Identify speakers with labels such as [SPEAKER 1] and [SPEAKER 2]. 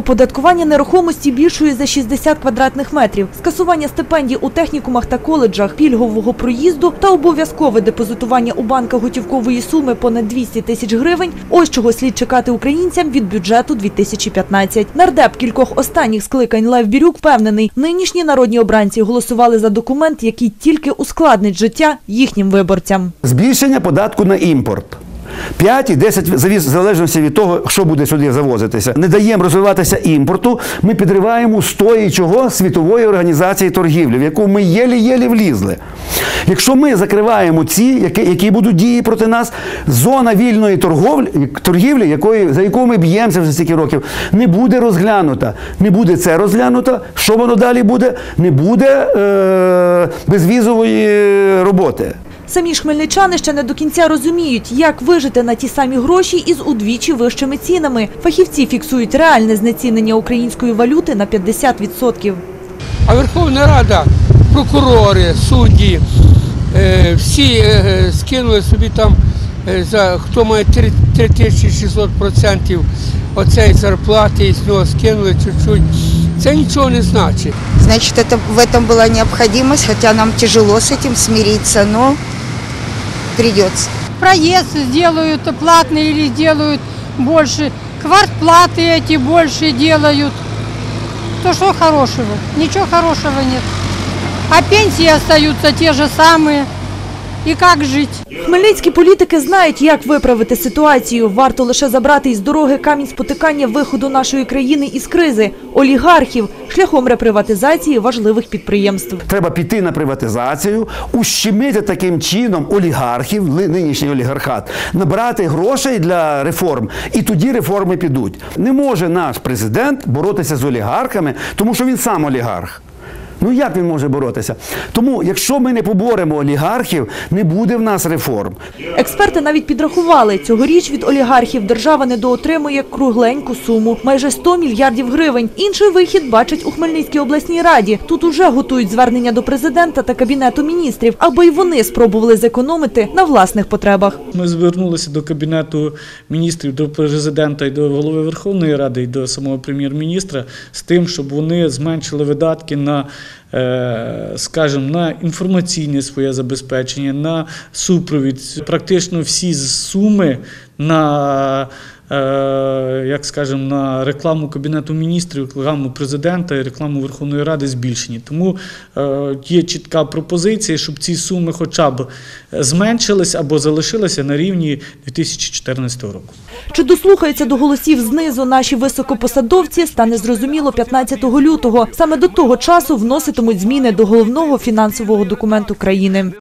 [SPEAKER 1] Оподаткування нерухомості більшої за 60 квадратних метрів, скасування стипендій у технікумах та коледжах, пільгового проїзду та обов'язкове депозитування у банках готівкової суми понад 200 тисяч гривень. Ось чого слід чекати українцям від бюджету 2015. Нардеп кількох останніх скликань Лев Бірюк впевнений, нинішні народні обранці голосували за документ, який тільки ускладнить життя їхнім виборцям.
[SPEAKER 2] Збільшення податку на імпорт. 5 і 10 завіс- в залежності від того, що буде сюди завозитися. Не даємо розвиватися імпорту. Ми підриваємо устої чого світової організації торгівлі, в яку ми єлі-єлі влізли. Якщо ми закриваємо ці, які, які будуть дії проти нас, зона вільної торговлі, торгівлі, якої, за яку ми б'ємося вже стільки років, не буде розглянута. Не буде це розглянуто. Що воно далі буде? Не буде е, безвізової роботи.
[SPEAKER 1] Самі ж хмельничани ще не до кінця розуміють, як вижити на ті самі гроші із удвічі вищими цінами. Фахівці фіксують реальне знецінення української валюти на 50%.
[SPEAKER 3] А Верховна Рада, прокурори, судді, е, всі е, скинули собі там, е, за, хто має 3 3600% оцеї зарплати, і з нього скинули чуть-чуть. Це нічого не значить.
[SPEAKER 4] Значит, это, в этом была необходимость, хотя нам тяжело с этим смириться, но придется.
[SPEAKER 5] проезд сделают платный или сделают больше, квартплаты эти больше делают. То что хорошего? Ничего хорошего нет. А пенсии остаются те же самые. И как жить?
[SPEAKER 1] Хмельницькі політики знають, як виправити ситуацію. Варто лише забрати із дороги камінь спотикання виходу нашої країни із кризи – олігархів шляхом реприватизації важливих підприємств.
[SPEAKER 2] Треба піти на приватизацію, ущемити таким чином олігархів, ли- нинішній олігархат, набрати грошей для реформ, і тоді реформи підуть. Не може наш президент боротися з олігархами, тому що він сам олігарх. Ну як він може боротися? Тому, якщо ми не поборемо олігархів, не буде в нас реформ.
[SPEAKER 1] Експерти навіть підрахували, цьогоріч від олігархів держава недоотримує кругленьку суму – майже 100 мільярдів гривень. Інший вихід бачать у Хмельницькій обласній раді. Тут уже готують звернення до президента та кабінету міністрів, аби й вони спробували зекономити на власних потребах.
[SPEAKER 6] Ми звернулися до Кабінету міністрів, до президента і до голови Верховної Ради і до самого прем'єр-міністра з тим, щоб вони зменшили видатки на, скажімо, на інформаційне своє забезпечення, на супровід. Практично всі суми на е, як скажемо, на рекламу Кабінету міністрів, рекламу президента і рекламу Верховної Ради збільшені. Тому е, є чітка пропозиція, щоб ці суми хоча б зменшились або залишилися на рівні 2014 року.
[SPEAKER 1] Чи дослухаються до голосів знизу наші високопосадовці, стане зрозуміло 15 лютого. Саме до того часу вноситимуть зміни до головного фінансового документу країни.